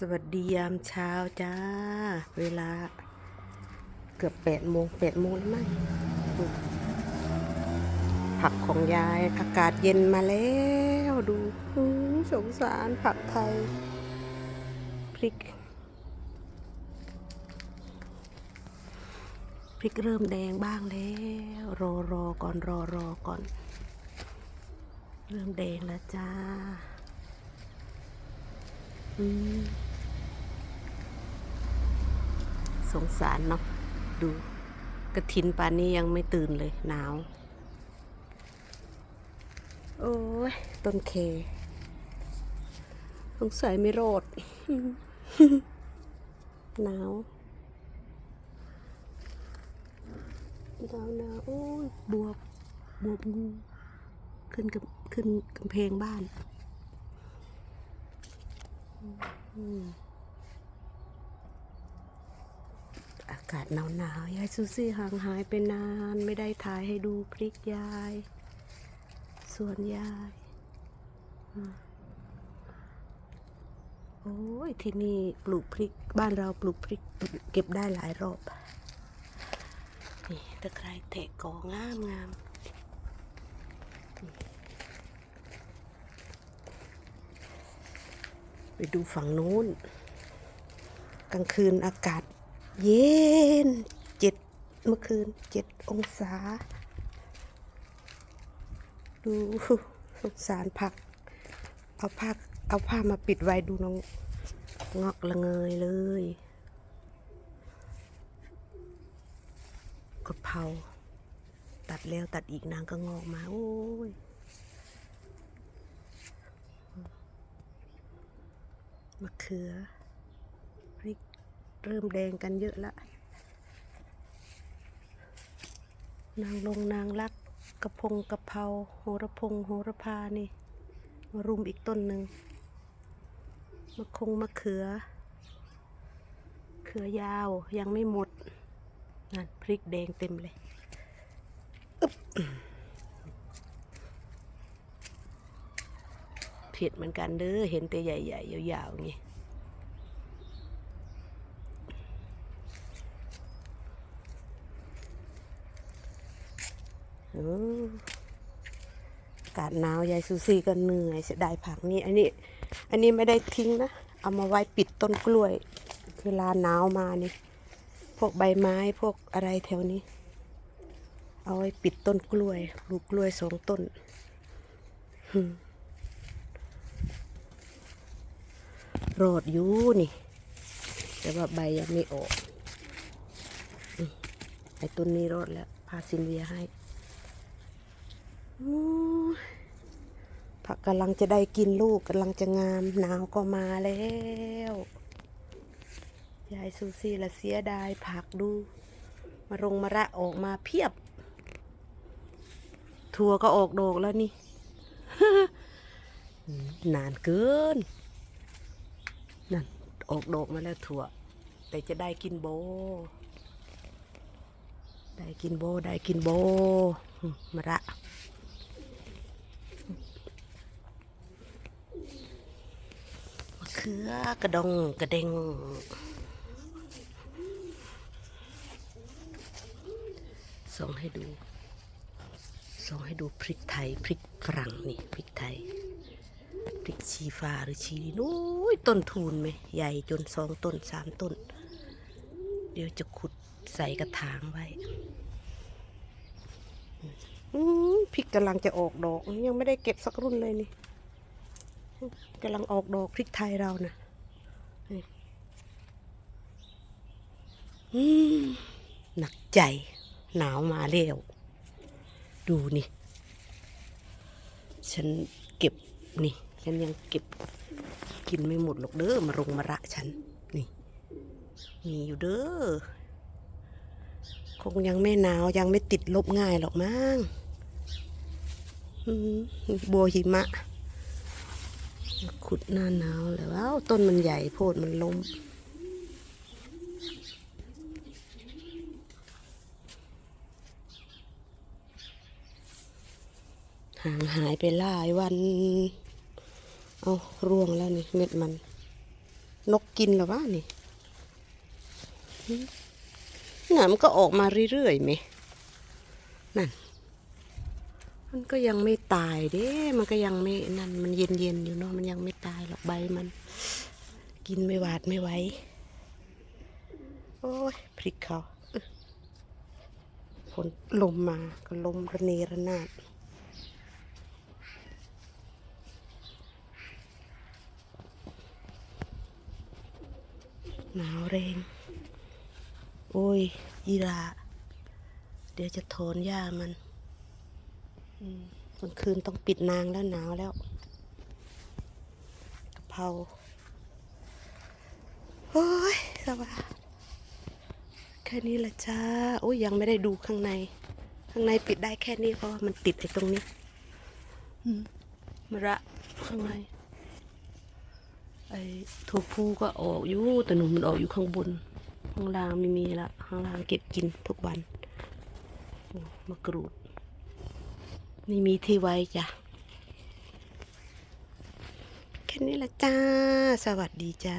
สวัสดียามเช้าจ้า เวลาเกือบแปดโมงแปดโมงแล้วมั้งผักของยายอากาศเย็นมาแล้วดูสงสารผักไทย พริก พริกเริ่มแดงบ้างแล้ว รอรอก่อนรอรอก่อน เริ่มแดงแล้วจ้า สงสารเนาะดูกระถินป่านนี้ยังไม่ตื่นเลย หนาว โอ้ย ต้นเคสงสัยไม่รอดหนาวหนาวหนาวโอ้ยบวบบวบงูขึ้นกับขึ้นกำแพงบ้าน อากาศหนาวหนาวยายซูซี่ห่างหายไปนานไม่ได้ถ่ายให้ดูพริกยายส่วนยายอโอ้ยที่นี่ปลูกพริกบ้านเราปลูกพริกเก็บได้หลายรอบ นี่ตะไคร้เทะกองามงาม ไปดูฝั่งโน้น กลางคืนอากาศ เย็นเจ็ดเมื่อคืนเจ็ดองศา ดูสงสารผัก เอาผ้าเอาผ้ามาปิดไว้ดูน้องงอกละเงยเลยกะเพราตัดแล้วตัดอีกนางก็งอกมา โอ้ย มะเขือพริกเริ่มแดงกันเยอะละ นางลงนางรักกระพงกระเพราโหระพงโหระพานี่มารุมอีกต้นหนึ่งมะคงมะเขือ เขือยาวยังไม่หมดนั่นพริกแดงเต็มเลยอึ๊บ เผ็ดเหมือนกันเด้อเห็นแต่ใหญ่ๆยาวๆอย่างงี้เอากาศหนาวยายซูซี่ก็เหนื่อยเสียดายผักนี่อันนี้ อันนี้ไม่ได้ทิ้งนะ เอามาไว้ปิดต้นกล้วย เวลาหนาวมานี่ พวกใบไม้พวกอะไรแถวนี้ เอาไว้ปิดต้นกล้วยปลูกกล้วยสองต้นหึ่ มโรดอยู่นี่ แต่ว่าใบยังไม่ออกไอ้ต้นนี้รอดแล้ว พาซินเวียให้ผักกำลังจะได้กินลูกกำลังจะงามหนาวก็มาแล้ว ยายซูซี่ละเสียดายผักดู มารงมาระออกมาเพียบ ถั่วก็ออกดอกแล้วนี่ นานเกิน ออกดอกมาแล้วถั่ว แต่จะได้กินโบ ได้กินโบได้กินโบมะระมะเขือกระดองกระเดงส่งให้ดูส่งให้ดูพริกไทย พริกฝรั่งนี่ พริกไทย พริกชีฟ้าหรือชีนู้ยต้นทูนไหมใหญ่จนสองต้นสามต้น เดี๋ยวจะขุดใส่กระถางไว้พริกกำลังจะออกดอก ยังไม่ได้เก็บสักรุ่นเลยนี่กำลังออกดอกพริกไทยเรานะนี่อืมหนักใจ หนาวมาแล้วดูนี่ ฉันเก็บ นี่ฉันยังเก็บกินไม่หมดหรอกเด้อมารงมาระฉัน นี่ มีอยู่เด้อคงยังไม่หนาวยังไม่ติดลบง่ายหรอกมั้งบัวหิมะ ขุดหน้าหนาวแล้วว้าวต้นมันใหญ่โพดมันล้มห่างหายไปหลายวัน เอาร่วงแล้วนี่เม็ดมัน นกกินหรอวะนี่หน่ะมันก็ออกมาเรื่อยๆไหมนั่น มันก็ยังไม่ตายเด้ มันก็ยังไม่นั่น มันเย็นๆอยู่เนาะ มันยังไม่ตายหรอกใบมัน กินไม่หวาดไม่ไหว โอ้ยพริกเขาฝนลมมาก็ลมระเนระนาด หนาวแรง โอ้ยยีราเดี๋ยวจะถอนหญ้ามันกลางคืนต้องปิดนางแล้วหนาวแล้วกะเพราโอ้ยสวัสดีแค่นี้ละจ้า โอ้ยยังไม่ได้ดูข้างใน ข้างในปิดได้แค่นี้เพราะว่ามันติดไอ้ตรงนี้มระข้างใน ไอ้ถั่วพูก็ออกอยู่แต่หนูมันออกอยู่ข้างบน ข้างล่างไม่มีละข้างล่างเก็บกินทุกวันมะกรูดนี่มีที่ไว้จ้ะแค่นี้ละจ้า สวัสดีจ้า